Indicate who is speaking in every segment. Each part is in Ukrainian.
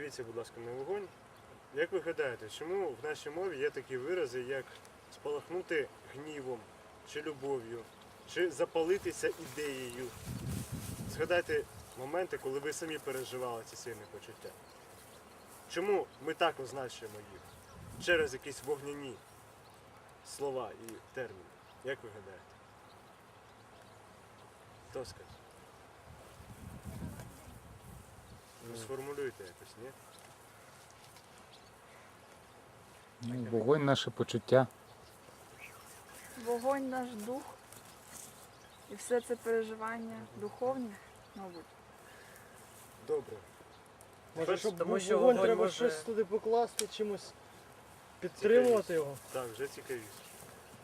Speaker 1: Дивіться, будь ласка, на вогонь. Як ви гадаєте, чому в нашій мові є такі вирази, як спалахнути гнівом чи любов'ю, чи запалитися ідеєю? Згадайте моменти, коли ви самі переживали ці сильні почуття. Чому ми так означуємо їх? Через якісь вогняні слова і терміни. Як ви гадаєте? Хто скаже? Ну, сформулюйте якось, ні?
Speaker 2: Ну, вогонь наше почуття.
Speaker 3: Вогонь наш дух. І все це переживання духовні, мабуть.
Speaker 1: Добре.
Speaker 4: Може, щоб
Speaker 5: тому що
Speaker 4: вогонь,
Speaker 5: вогонь
Speaker 4: треба
Speaker 5: може-
Speaker 4: щось туди покласти, чимось підтримувати його.
Speaker 1: Так, вже цікавіше.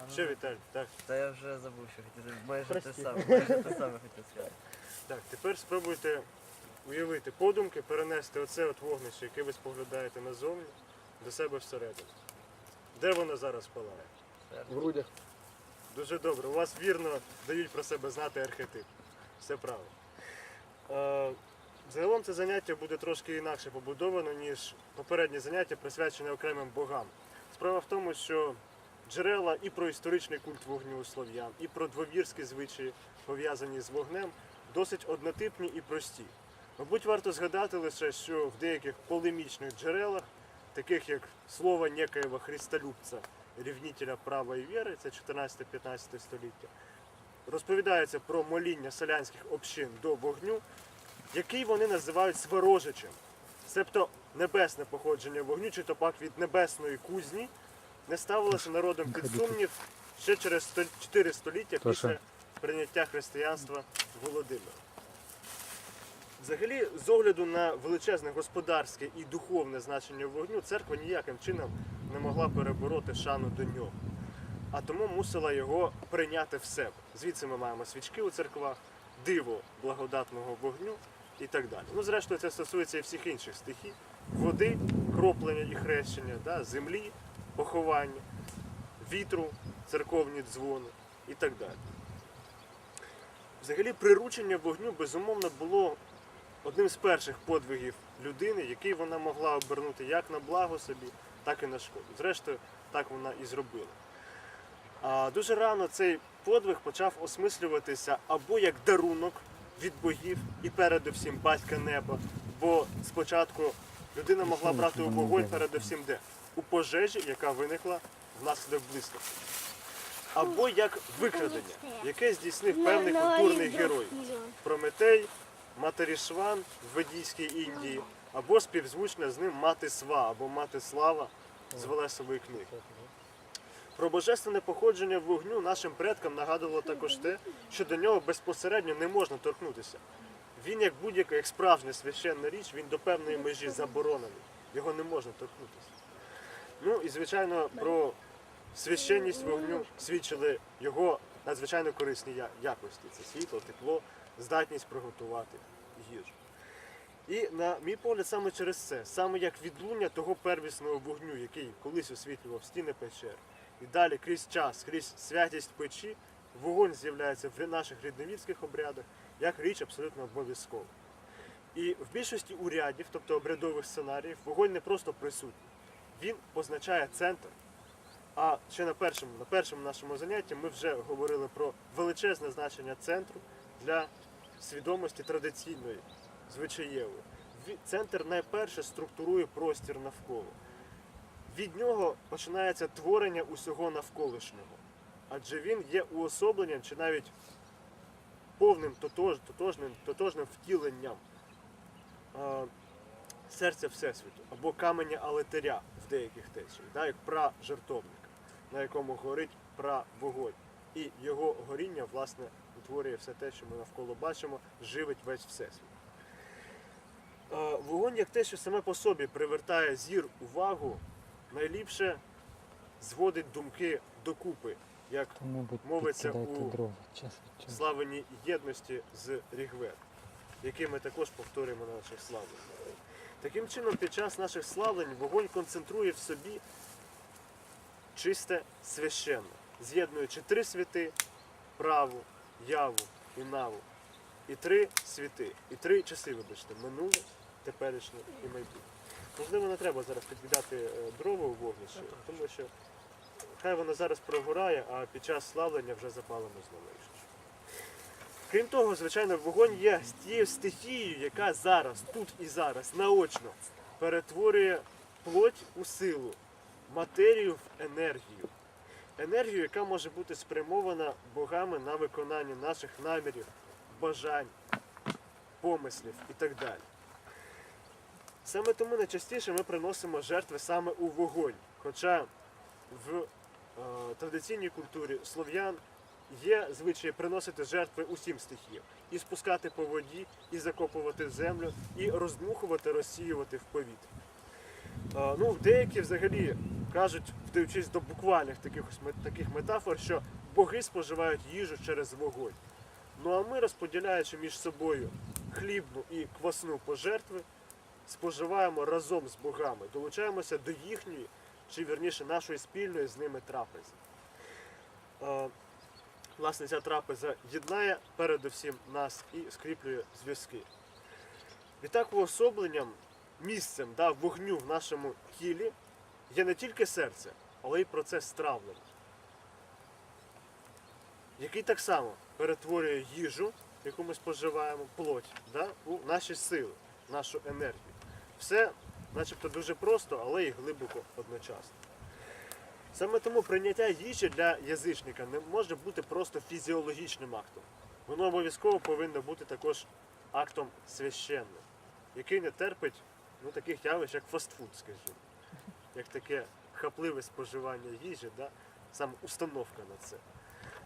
Speaker 5: Ну,
Speaker 1: Що, Віталій? Так,
Speaker 5: Та я вже забув, що хотів. Майже те
Speaker 4: Прости.
Speaker 5: саме. Майже те саме хотів сказати.
Speaker 1: так, тепер спробуйте уявити подумки, перенести оце от вогнище, яке ви споглядаєте назовні, до себе всередину. Де воно зараз палає?
Speaker 4: В грудях.
Speaker 1: Дуже добре. У вас вірно дають про себе знати архетип. Все правильно. Е, Загалом це заняття буде трошки інакше побудовано, ніж попереднє заняття, присвячене окремим богам. Справа в тому, що джерела і про історичний культ вогню у слов'ян, і про двовірські звичаї, пов'язані з вогнем, досить однотипні і прості. Мабуть, варто згадати лише, що в деяких полемічних джерелах, таких як слово некоєго Христолюбця, рівнітеля права і віри, це 14-15 століття, розповідається про моління селянських общин до вогню, який вони називають сворожичем. Себто небесне походження вогню, чи то пак від небесної кузні, не ставилося народом під сумнів ще через 4 століття після прийняття християнства Володимира. Взагалі, з огляду на величезне господарське і духовне значення вогню, церква ніяким чином не могла перебороти шану до нього. А тому мусила його прийняти в себе. Звідси ми маємо свічки у церквах, диво благодатного вогню і так далі. Ну, зрештою, це стосується і всіх інших стихій: води, кроплення і хрещення, да, землі, поховання, вітру, церковні дзвони і так далі. Взагалі, приручення вогню безумовно було одним з перших подвигів людини, який вона могла обернути як на благо собі, так і на шкоду. Зрештою, так вона і зробила. А дуже рано цей подвиг почав осмислюватися або як дарунок від богів і передусім батька неба. Бо спочатку людина могла брати у вогонь передусім де? У пожежі, яка виникла внаслідок блискавки. Або як викрадення, яке здійснив певний культурний герой. Прометей, Матерішван в Ведійській Індії, або співзвучна з ним мати Сва або мати Слава з Велесової книги. Про божественне походження вогню нашим предкам нагадувало також те, що до нього безпосередньо не можна торкнутися. Він, як будь-яка, як справжня священна річ, він до певної межі заборонений. Його не можна торкнутися. Ну і звичайно про священність вогню свідчили його надзвичайно корисні якості. Це світло, тепло, здатність приготувати їжу. І на мій погляд, саме через це, саме як відлуння того первісного вогню, який колись освітлював стіни печер, і далі крізь час, крізь святість печі, вогонь з'являється в наших рідновірських обрядах як річ абсолютно обов'язкова. І в більшості урядів, тобто обрядових сценаріїв, вогонь не просто присутній, він позначає центр. А ще на першому, на першому нашому занятті ми вже говорили про величезне значення центру для свідомості традиційної, звичаєвої. Центр найперше структурує простір навколо. Від нього починається творення усього навколишнього. Адже він є уособленням чи навіть повним тотож, тотожним, тотожним втіленням е, серця Всесвіту або каменя алетаря в деяких течіях, да, як пра-жертовника, на якому горить пра-вогонь. І його горіння, власне, утворює все те, що ми навколо бачимо, живить весь всесвіт. Е, Вогонь як те, що саме по собі привертає зір увагу, найліпше зводить думки докупи, як Мовиться у
Speaker 2: дрова час від часу.
Speaker 1: славені єдності з Рігвед, які ми також повторюємо на наших славленнях. Таким чином, під час наших славлень вогонь концентрує в собі чисте священне, з'єднуючи три світи праву, яву і наву. І три світи, і три часи, вибачте, минуле, теперішнє і майбутнє. Можливо, не треба зараз підкидати е, дрова у вогнище, тому що хай воно зараз прогорає, а під час славлення вже запалимо знову. Крім того, звичайно, вогонь є тією стихією, яка зараз, тут і зараз, наочно перетворює плоть у силу, матерію в енергію. Енергію, яка може бути спрямована богами на виконання наших намірів, бажань, помислів і так далі. Саме тому найчастіше ми приносимо жертви саме у вогонь. Хоча в е, традиційній культурі слов'ян є звичай приносити жертви усім стихіям. І спускати по воді, і закопувати в землю, і роздмухувати, розсіювати в повітря. Е, ну, деякі взагалі кажуть, вдаючись до буквальних таких, таких метафор, що боги споживають їжу через вогонь. Ну а ми, розподіляючи між собою хлібну і квасну пожертви, споживаємо разом з богами, долучаємося до їхньої, чи вірніше нашої спільної з ними трапези. Е, Власне, ця трапеза єднає передусім нас і скріплює зв'язки. Відтак, уособленням, місцем да, вогню в нашому тілі є не тільки серце, але й процес травлення, який так само перетворює їжу, яку ми споживаємо, плоть, да, у наші сили, нашу енергію. Все начебто дуже просто, але і глибоко одночасно. Саме тому прийняття їжі для язичника не може бути просто фізіологічним актом. Воно обов'язково повинно бути також актом священним, який не терпить ну, таких явищ, як фастфуд, скажімо, як таке хапливе споживання їжі, да? саме установка на це.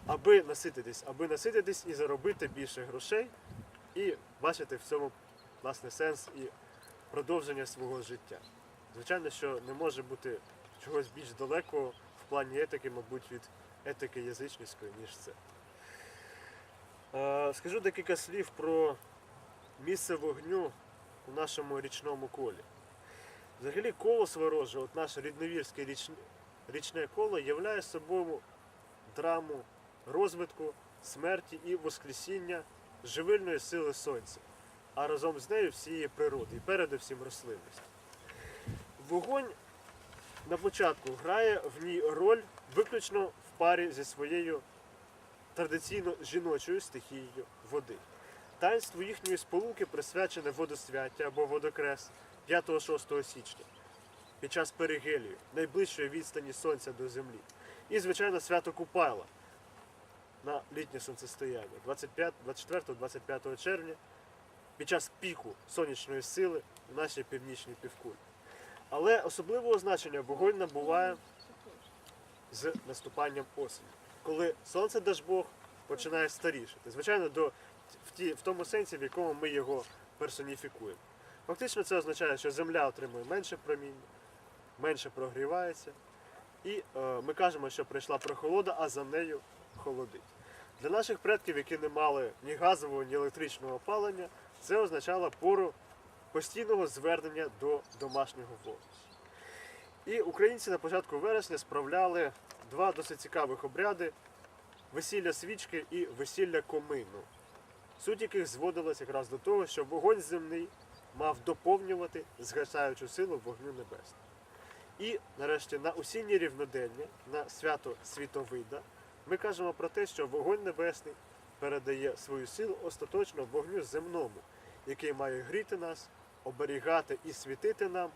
Speaker 1: Аби насититись, аби насититись і заробити більше грошей, і бачити в цьому власне сенс і продовження свого життя. Звичайно, що не може бути чогось більш далекого в плані етики, мабуть, від етики язичницької, ніж це. Скажу декілька слів про місце вогню у нашому річному колі. Взагалі коло Свороже, от наше рідновірське річне, річне коло, являє собою драму розвитку, смерті і воскресіння живильної сили сонця, а разом з нею всієї природи і передусім рослинності. Вогонь на початку грає в ній роль виключно в парі зі своєю традиційно жіночою стихією води. Таїнство їхньої сполуки присвячене водосвяття або водокрес 5-6 січня під час перигелію, найближчої відстані сонця до землі. І, звичайно, свято Купайла на літнє сонцестояння 24-25 червня під час піку сонячної сили в нашій північній півкулі. Але особливого значення вогонь набуває з наступанням осені, коли сонце Дажбог починає старішати. Звичайно, до, в, ті, в тому сенсі, в якому ми його персоніфікуємо. Фактично це означає, що Земля отримує менше проміння, менше прогрівається, і е, ми кажемо, що прийшла прохолода, а за нею холодить. Для наших предків, які не мали ні газового, ні електричного опалення, це означало пору постійного звернення до домашнього вогнища. І українці на початку вересня справляли два досить цікавих обряди весілля свічки і весілля комину. Суть яких зводилась якраз до того, що вогонь земний мав доповнювати згасаючу силу вогню небесного. І нарешті на осіннє рівнодення, на свято Світовида, ми кажемо про те, що вогонь небесний передає свою силу остаточно вогню земному, який має гріти нас, оберігати і світити нам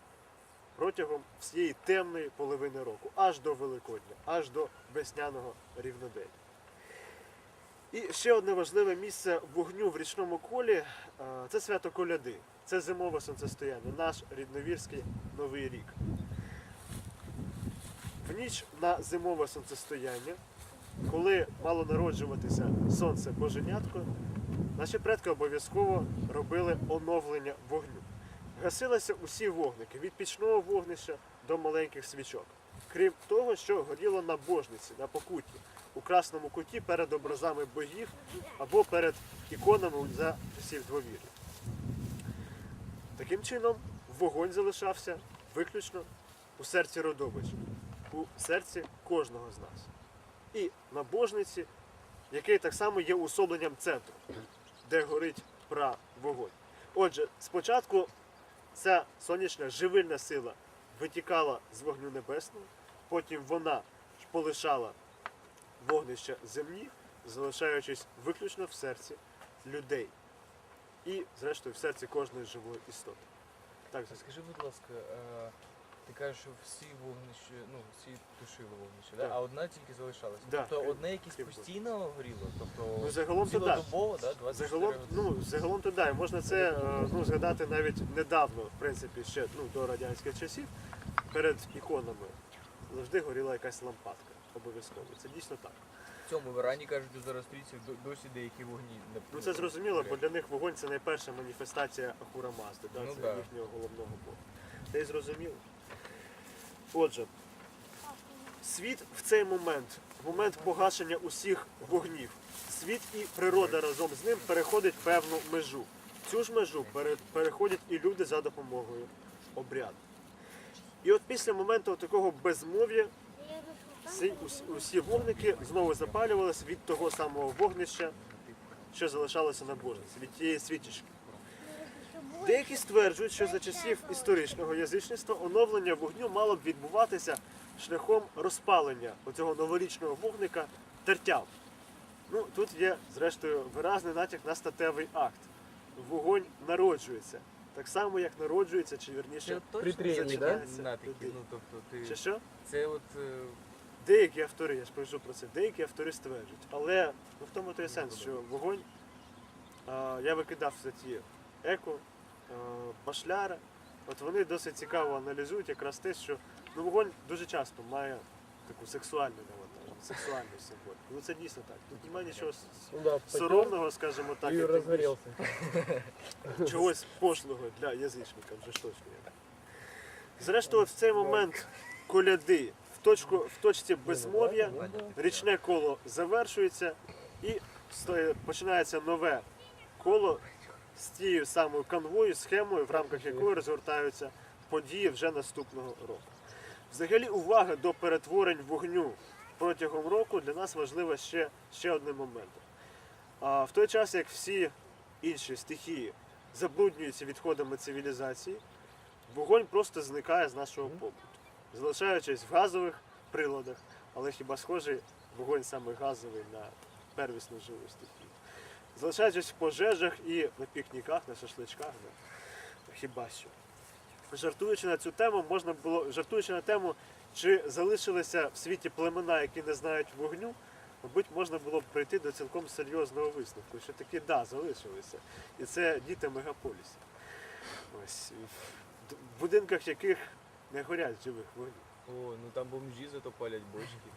Speaker 1: протягом всієї темної половини року, аж до Великодня, аж до весняного рівнодення. І ще одне важливе місце вогню в річному колі е, це свято коляди, це зимове сонцестояння, наш рідновірський новий рік. В ніч на зимове сонцестояння, коли мало народжуватися сонце Боженятко, наші предки обов'язково робили оновлення вогню. Гасилися усі вогники від пічного вогнища до маленьких свічок. Крім того, що горіло на божниці, на покутті, у красному куті перед образами богів або перед іконами за часів двовір'я. Таким чином, вогонь залишався виключно у серці родовича, у серці кожного з нас. І на божниці, який так само є уособленням центру, де горить пра вогонь. Отже, спочатку ця сонячна живильна сила витікала з вогню небесного, потім вона полишала вогнище земні, залишаючись виключно в серці людей і, зрештою, в серці кожної живої істоти. Так, Зося?
Speaker 6: Скажи, будь ласка, е, ти кажеш, що всі вогнища, ну всі тушили вогнище, да?
Speaker 1: Так.
Speaker 6: а одна тільки залишалася.
Speaker 1: Да.
Speaker 6: Тобто одне якесь постійно горіло, тобто
Speaker 1: Ну, загалом то да.
Speaker 6: цілодобово, да? 24
Speaker 1: Загалом,
Speaker 6: години?
Speaker 1: ну, загалом то да, і можна це е, ну, згадати навіть недавно, в принципі, ще ну, до радянських часів, перед іконами завжди горіла якась лампадка. Обов'язково. Це дійсно так.
Speaker 6: В цьому в Ірані кажуть, у зарострійців до- досі деякі вогні не
Speaker 1: Ну це зрозуміло, бо для них вогонь це найперша маніфестація Ахура Мазди, да?
Speaker 6: Ну
Speaker 1: це
Speaker 6: да.
Speaker 1: їхнього головного бога. Це і зрозуміло. Отже, світ в цей момент, в момент погашення усіх вогнів, світ і природа разом з ним переходить певну межу. Цю ж межу пере- переходять і люди за допомогою обряду. І от після моменту такого безмов'я усі, усі вогники знову запалювалися від того самого вогнища, що залишалося на божниці, від тієї свічечки. Деякі стверджують, що за часів історичного язичництва оновлення вогню мало б відбуватися шляхом розпалення оцього новорічного вогника тертям. Ну, тут є, зрештою, виразний натяк на статевий акт. Вогонь народжується. Так само, як народжується, чи вірніше, Притрєнні, да?
Speaker 6: ну тобто
Speaker 1: чи що?
Speaker 6: Це от...
Speaker 1: Деякі автори, я ж кажу про це, деякі автори стверджують. Але ну, в тому то є сенс, що вогонь, а, я викидав статті еко, а, башляра, от вони досить цікаво аналізують якраз те, що ну, вогонь дуже часто має таку сексуальну навантаження, сексуальну символіку. Ну це дійсно так. Тут немає нічого с-
Speaker 4: Ну да,
Speaker 1: соромного, скажімо так,
Speaker 4: и
Speaker 1: як
Speaker 4: разгорелся.
Speaker 1: чогось пошлого для язичника, вже ж точно є. Зрештою, в цей момент коляди точку, в точці безмов'я річне коло завершується і починається нове коло з тією самою канвою, схемою, в рамках якої розгортаються події вже наступного року. Взагалі, увага до перетворень вогню протягом року для нас важлива ще, ще одним моментом. А в той час, як всі інші стихії забруднюються відходами цивілізації, вогонь просто зникає з нашого побуту, залишаючись в газових приладах, але хіба схожий вогонь саме газовий на первісну живу стихію. Залишаючись в пожежах і на пікніках, на шашличках, да. хіба що. Жартуючи на цю тему, можна було, жартуючи на тему, чи залишилися в світі племена, які не знають вогню, мабуть, можна було б прийти до цілком серйозного висновку, що таки да, залишилися. І це діти мегаполісів. Ось, в будинках яких не горять живих вогнів.
Speaker 6: О, ну там бомжі зато палять бочки.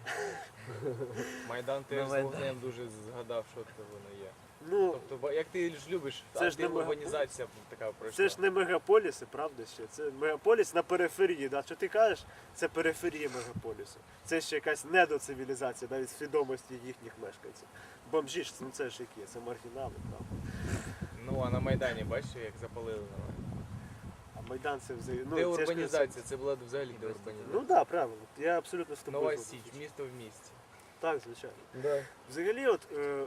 Speaker 6: Майдан теж з
Speaker 5: Майдан.
Speaker 6: вогнем дуже згадав, що це воно є.
Speaker 1: Ну,
Speaker 6: Тобто, ба- як ти ж любиш,
Speaker 1: Це ж не
Speaker 6: антиурбанізація така пройшла.
Speaker 1: це ж не мегаполіси, правда ще? Це мегаполіс на периферії. Да? Що ти кажеш, це периферія мегаполісу. Це ще якась недоцивілізація, навіть свідомості їхніх мешканців. Бомжі ж ну це ж які, це маргінали, правда.
Speaker 6: Ну а на Майдані, бачиш, як запалили на
Speaker 1: Майдан це взагалі. Ну, це ж не-
Speaker 6: Деурбанізація, це була взагалі
Speaker 1: Ну
Speaker 6: деурбанізація.
Speaker 1: так, да, правильно. Я абсолютно з тобою.
Speaker 6: Нова
Speaker 1: згоден.
Speaker 6: Січ, місто в місті.
Speaker 1: Так, звичайно.
Speaker 4: Да.
Speaker 1: Взагалі, от е,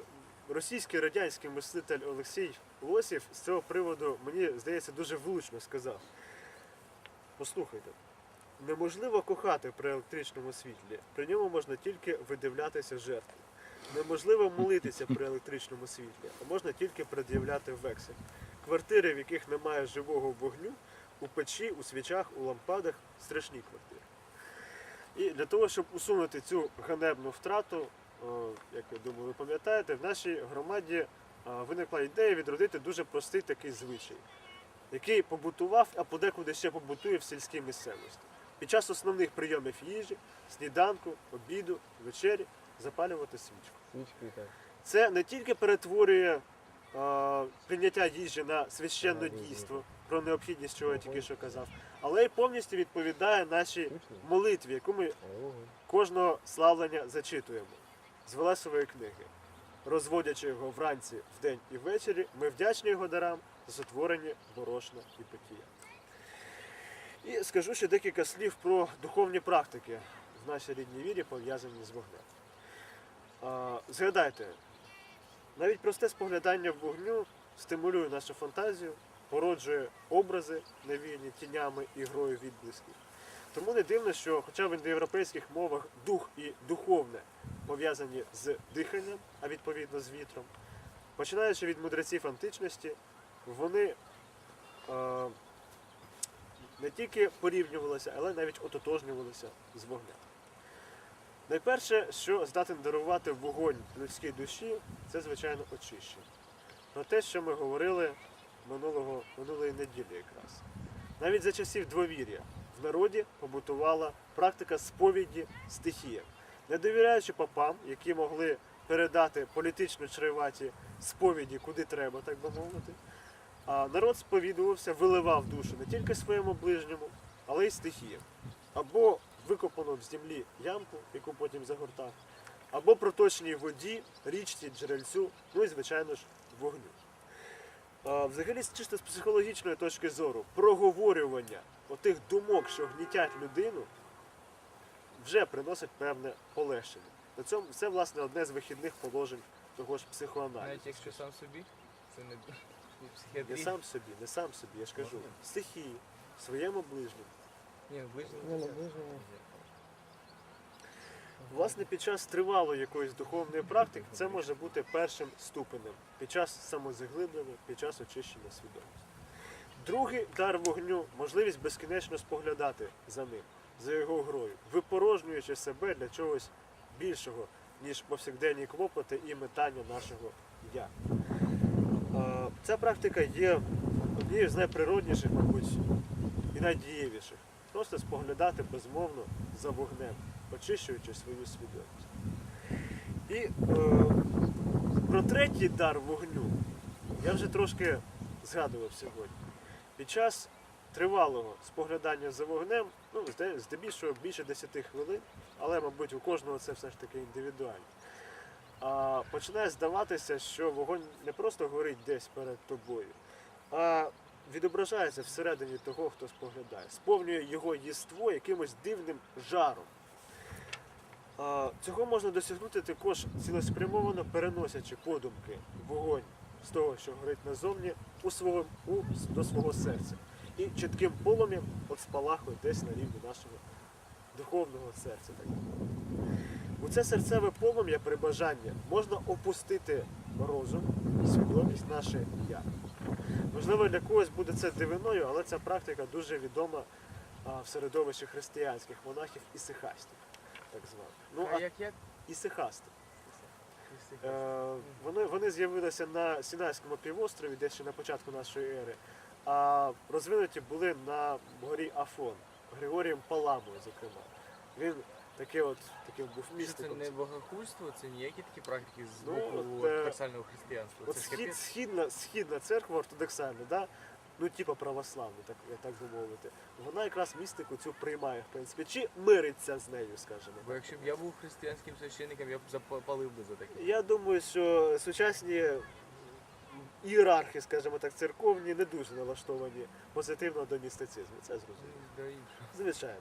Speaker 1: російський радянський мислитель Олексій Лосів з цього приводу, мені здається, дуже влучно сказав. Послухайте, неможливо кохати при електричному світлі, при ньому можна тільки видивлятися жертви. Неможливо молитися при електричному світлі, а можна тільки пред'являти вексель. Квартири, в яких немає живого вогню, у печі, у свічах, у лампадах страшні квартири. І для того, щоб усунути цю ганебну втрату, як я думаю, ви пам'ятаєте, в нашій громаді виникла ідея відродити дуже простий такий звичай, який побутував, а подекуди ще побутує в сільській місцевості. Під час основних прийомів їжі, сніданку, обіду, вечері запалювати свічку.
Speaker 4: Свечки так.
Speaker 1: Це не тільки перетворює е, прийняття їжі на священне дійство, про необхідність, чого я тільки що казав, але й повністю відповідає нашій молитві, яку ми кожного славлення зачитуємо з Велесової книги. Розводячи його вранці, вдень і ввечері, ми вдячні його дарам за сотворення борошна і питія. І скажу ще декілька слів про духовні практики в нашій рідній вірі, пов'язані з вогнем. Згадайте, навіть просте споглядання в вогню стимулює нашу фантазію, породжує образи навіяні тінями і грою відблисків. Тому не дивно, що хоча в індоєвропейських мовах дух і духовне пов'язані з диханням, а відповідно з вітром, починаючи від мудреців античності, вони е, не тільки порівнювалися, але навіть ототожнювалися з вогнем. Найперше, що здатен дарувати вогонь людській душі, це, звичайно, очищення. Про те, що ми говорили минулого, минулої неділі якраз. Навіть за часів двовір'я в народі побутувала практика сповіді стихіям, не довіряючи попам, які могли передати політично чреваті сповіді куди треба, так би мовити. А народ сповідувався, виливав душу не тільки своєму ближньому, але й стихіям. Або викопану в землі ямку, яку потім загортав, або проточній воді, річці, джерельцю, ну і, звичайно ж, вогню. А, Взагалі, чисто з психологічної точки зору, проговорювання отих думок, що гнітять людину, вже приносить певне полегшення. На цьому це, власне, одне з вихідних положень того ж психоаналізу.
Speaker 6: Навіть якщо сам собі, це не, не
Speaker 1: Не сам собі, не сам собі, я ж кажу. Стихії, своєму ближньому.
Speaker 6: Ні, ближньо
Speaker 4: Ні, ну,
Speaker 6: нельзя.
Speaker 4: ближньо.
Speaker 1: Власне, під час тривалої якоїсь духовної практики це може бути першим ступенем під час самозаглиблення, під час очищення свідомості. Другий дар вогню можливість безкінечно споглядати за ним, за його грою, випорожнюючи себе для чогось більшого, ніж повсякденні клопоти і метання нашого я. Ця практика є однією з найприродніших, мабуть, і найдієвіших. Просто споглядати безмовно за вогнем, очищуючи свою свідомість. І е, про третій дар вогню я вже трошки згадував сьогодні. Під час тривалого споглядання за вогнем, ну, здебільшого більше 10 хвилин, але, мабуть, у кожного це все ж таки індивідуально. А, починає здаватися, що вогонь не просто горить десь перед тобою, а відображається всередині того, хто споглядає, сповнює його єство якимось дивним жаром. Цього можна досягнути також цілеспрямовано переносячи подумки вогонь з того, що горить назовні, у свого, у, до свого серця. І чітким полум'ям от спалахує десь на рівні нашого духовного серця. Так. У це серцеве полум'я при бажанні можна опустити розум, і свідомість наше я. Можливо, для когось буде це дивиною, але ця практика дуже відома в середовищі християнських монахів ісихастів, так званих. Ну,
Speaker 6: А як як?
Speaker 1: ісихасти. Е, вони, вони з'явилися на Сінайському півострові, десь ще на початку нашої ери, а розвинуті були на горі Афон, Григорієм Паламою, зокрема. Він такий от, таким був
Speaker 6: Що це
Speaker 1: містиком.
Speaker 6: не богохульство, це ніякі такі практики з
Speaker 1: Ну,
Speaker 6: боку
Speaker 1: от, е,
Speaker 6: ортодоксального християнства.
Speaker 1: От
Speaker 6: Це
Speaker 1: схід, східна, східна церква ортодоксальна, да? Ну типа православна, так, так би мовити, вона якраз містику цю приймає, в принципі, чи мириться з нею, скажімо.
Speaker 6: Бо якщо б я був християнським священником, я б запалив би за таке.
Speaker 1: Я думаю, що сучасні ієрархи, скажімо так, церковні не дуже налаштовані позитивно до містицизму. Це зрозуміло. Звичайно.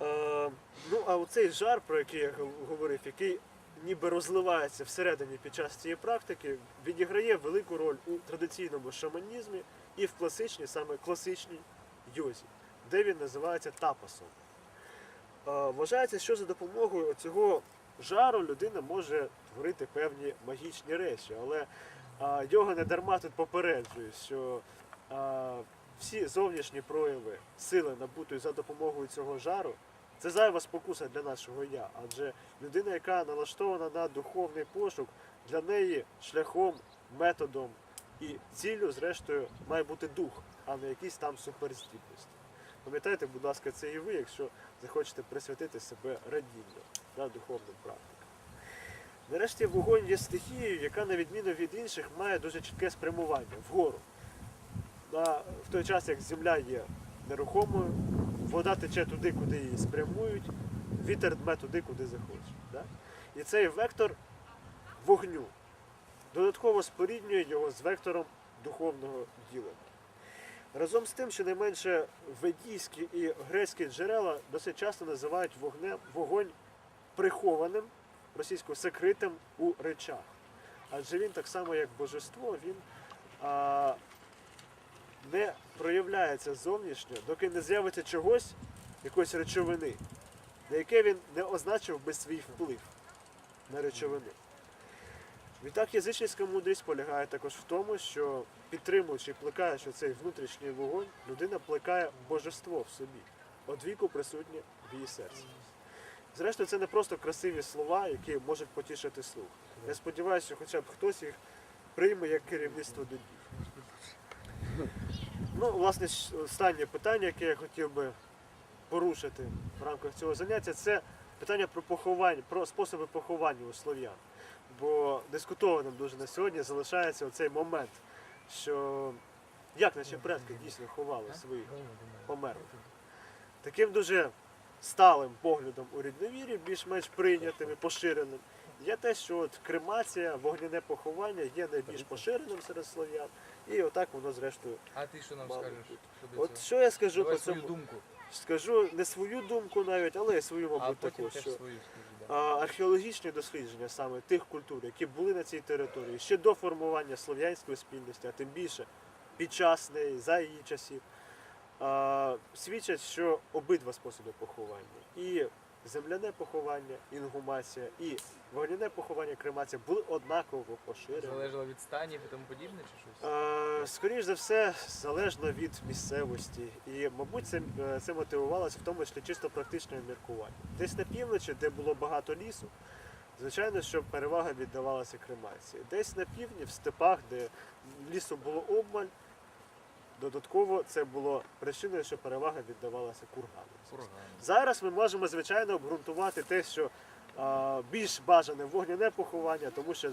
Speaker 1: Е, ну, а оцей жар, про який я гов- говорив, який ніби розливається всередині під час цієї практики, відіграє велику роль у традиційному шаманізмі і в класичній, саме класичній йозі, де він називається тапасом. Е, вважається, що за допомогою цього жару людина може творити певні магічні речі, але а, йога не дарма тут попереджує, що всі зовнішні прояви сили, набутої за допомогою цього жару, це зайва спокуса для нашого я. Адже людина, яка налаштована на духовний пошук, для неї шляхом, методом і ціллю, зрештою, має бути дух, а не якісь там суперздібності. Пам'ятайте, будь ласка, це і ви, якщо захочете присвятити себе радінню да, духовним практикам. Нарешті вогонь є стихією, яка, на відміну від інших, має дуже чітке спрямування вгору. На, в той час, як земля є нерухомою, вода тече туди, куди її спрямують, вітер дме туди, куди захоче. Да? І цей вектор вогню додатково споріднює його з вектором духовного ділення. Разом з тим, щонайменше ведійські і грецькі джерела досить часто називають вогнем, вогонь прихованим, російською секритим у речах. Адже він так само, як божество, він а, не проявляється зовнішньо, доки не з'явиться чогось, якоїсь речовини, на яке він не означив би свій вплив на речовини. Відтак язичницька мудрість полягає також в тому, що підтримуючи і плекаючи цей внутрішній вогонь, людина плекає божество в собі, одвіку присутнє в її серці. Зрештою, це не просто красиві слова, які можуть потішити слух. Я сподіваюся, що хоча б хтось їх прийме як керівництво до дій. Ну, власне, останнє питання, яке я хотів би порушити в рамках цього заняття, це питання про поховання, про способи поховання у слов'ян. Бо дискутованим дуже на сьогодні залишається оцей момент, що як наші предки дійсно ховали своїх померлих. Таким дуже сталим поглядом у рідновірі, більш-менш прийнятим і поширеним, є те, що от кремація, вогняне поховання є найбільш поширеним серед слов'ян, і отак воно зрештою.
Speaker 6: А ти що нам
Speaker 1: Мало
Speaker 6: скажеш?
Speaker 1: бути.
Speaker 6: щодо
Speaker 1: От
Speaker 6: цього?
Speaker 1: що я скажу
Speaker 6: Давай
Speaker 1: по
Speaker 6: свою
Speaker 1: цьому?
Speaker 6: думку,
Speaker 1: Скажу не свою думку навіть, але й свою,
Speaker 6: а
Speaker 1: мабуть,
Speaker 6: потім
Speaker 1: також.
Speaker 6: теж
Speaker 1: Що
Speaker 6: свою скажи.
Speaker 1: Археологічні дослідження саме тих культур, які були на цій території ще до формування слов'янської спільності, а тим більше під час неї, за її часів, свідчать, що обидва способи поховання. І земляне поховання, інгумація, і вогняне поховання, кремація були однаково поширені.
Speaker 6: Залежало від станів і тому подібне чи щось?
Speaker 1: Е, Скоріш за все, залежно від місцевості. І, мабуть, це, це мотивувалося в тому числі чисто практичне міркування. Десь на півночі, де було багато лісу, звичайно, що перевага віддавалася кремації. Десь на півдні, в степах, де лісу було обмаль, додатково це було причиною, що перевага віддавалася кургану. Зараз ми можемо, звичайно, обґрунтувати те, що а, більш бажане вогняне поховання, тому що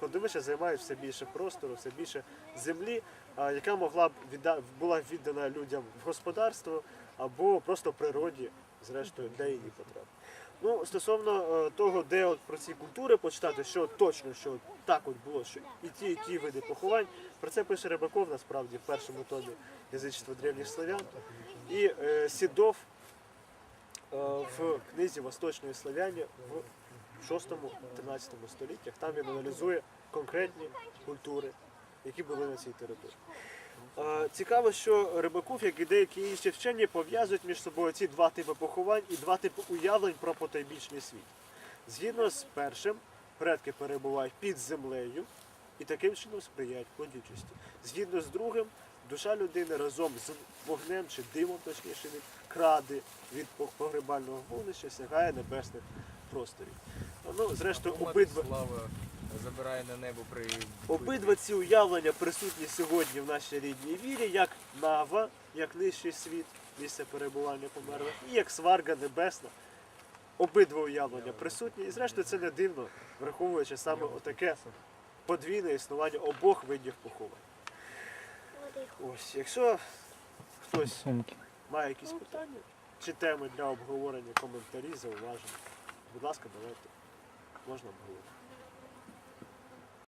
Speaker 1: кладовища займають все більше простору, все більше землі, а, яка могла б відда... була віддана людям в господарство або просто природі, зрештою, для її потреб. Ну, стосовно е, того, де от про ці культури почитати, що точно, що так от було, що і ті, і ті види поховань, про це пише Рибаков насправді в першому томі язичства древніх славян. І е, Сідов е, в книзі Восточної славяні в 6-13 століттях. Там він аналізує конкретні культури, які були на цій території. Цікаво, що Рибаков, як і деякі інші вчені, пов'язують між собою ці два типи поховань і два типи уявлень про потойбічний світ. Згідно з першим, предки перебувають під землею і таким чином сприяють плодючості. Згідно з другим, душа людини разом з вогнем чи димом, точніше, від кради від погребального вогнища сягає небесних просторів. Ну, зрештою, обидва.
Speaker 6: Забирає на небо при
Speaker 1: Обидва ці уявлення присутні сьогодні в нашій рідній вірі, як нава, як нижчий світ, місце перебування померлих, і як сварга небесна. Обидва уявлення присутні, і зрештою це не дивно, враховуючи саме отаке подвійне існування обох видів поховань. Ось, якщо хтось має якісь питання чи теми для обговорення, коментарі, зауваження, будь ласка, давайте. Можна обговорити.